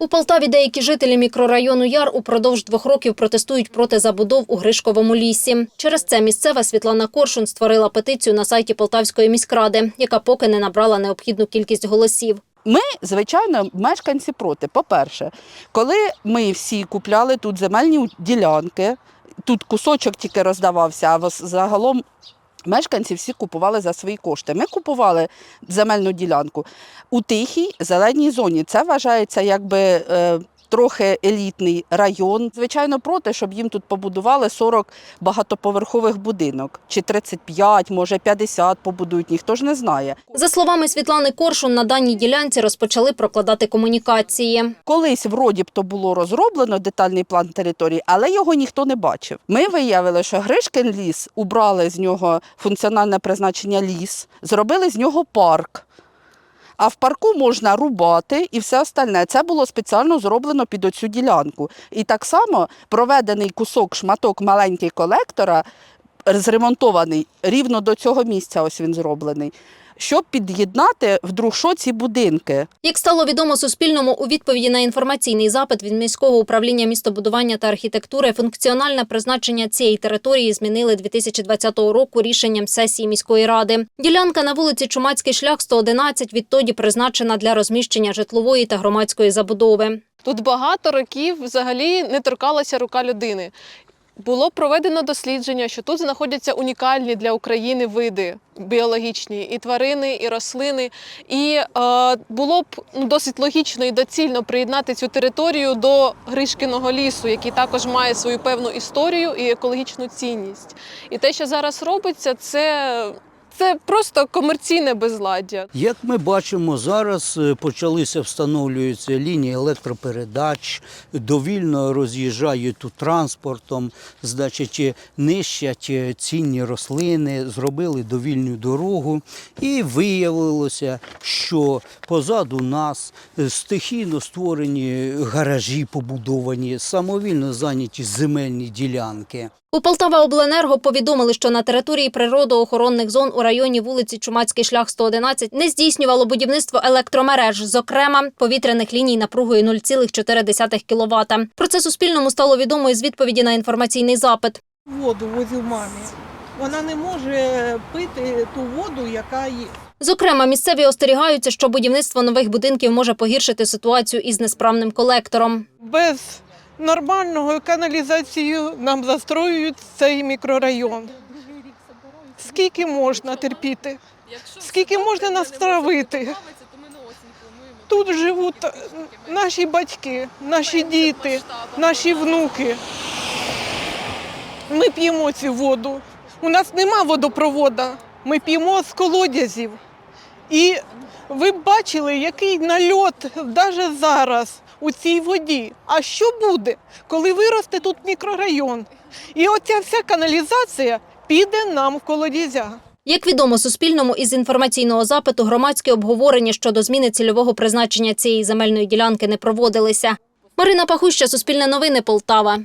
У Полтаві деякі жителі мікрорайону Яр упродовж двох років протестують проти забудов у Гришковому лісі. Через це місцева Світлана Коршун створила петицію на сайті Полтавської міськради, яка поки не набрала необхідну кількість голосів. Ми, звичайно, мешканці проти. По-перше, коли ми всі купляли тут земельні ділянки, тут кусочок тільки роздавався, а загалом мешканці всі купували за свої кошти. Ми купували земельну ділянку у тихій зеленій зоні. Це вважається якби. Трохи елітний район. Звичайно, проти, щоб їм тут побудували 40 багатоповерхових будинок, чи 35, може 50 побудують, ніхто ж не знає. За словами Світлани Коршун, на даній ділянці розпочали прокладати комунікації. Колись вроді б то було розроблено детальний план території, але його ніхто не бачив. Ми виявили, що Гришкин ліс убрали з нього функціональне призначення ліс, зробили з нього парк. А в парку можна рубати і все остальне. Це було спеціально зроблено під оцю ділянку. І так само проведений кусок, шматок маленький колектора, зремонтований рівно до цього місця, ось він зроблений, щоб під'єднати вдруг що ці будинки. Як стало відомо Суспільному, у відповіді на інформаційний запит від міського управління містобудування та архітектури функціональне призначення цієї території змінили 2020 року рішенням сесії міської ради. Ділянка на вулиці Чумацький шлях 111 відтоді призначена для розміщення житлової та громадської забудови. Тут багато років взагалі не торкалася рука людини. Було проведено дослідження, що тут знаходяться унікальні для України види біологічні і тварини, і рослини. І е, було б ну, досить логічно і доцільно приєднати цю територію до Гришкиного лісу, який також має свою певну історію і екологічну цінність. І те, що зараз робиться, це, це просто комерційне безладдя. Як ми бачимо, зараз е, почалися встановлюються лінії електропередач, довільно роз'їжджають тут транспортом, значить, нищать е, цінні рослини, зробили довільну дорогу. І виявилося, що позаду нас е, стихійно створені гаражі побудовані, самовільно зайняті земельні ділянки. У Полтава Обленерго повідомили, що на території природоохоронних зон у районі вулиці Чумацький шлях 111 не здійснювало будівництво електромереж, зокрема повітряних ліній напругою 0,4 кВт. Про це Суспільному стало відомо із відповіді на інформаційний запит. воду возю мамі. Вона не може пити ту воду, яка є. Зокрема, місцеві остерігаються, що будівництво нових будинків може погіршити ситуацію із несправним колектором. Без нормального каналізацію нам застроюють цей мікрорайон. Скільки можна терпіти? Скільки можна нас травити? Тут живуть наші батьки, наші діти, наші внуки. Ми п'ємо цю воду. У нас нема водопроводу. Ми п'ємо з колодязів. І ви б бачили, який нальот навіть зараз у цій воді. А що буде, коли виросте тут мікрорайон? І оця вся каналізація піде нам в колодязя. Як відомо Суспільному із інформаційного запиту, громадські обговорення щодо зміни цільового призначення цієї земельної ділянки не проводилися. Марина Пахуща, Суспільне новини, Полтава.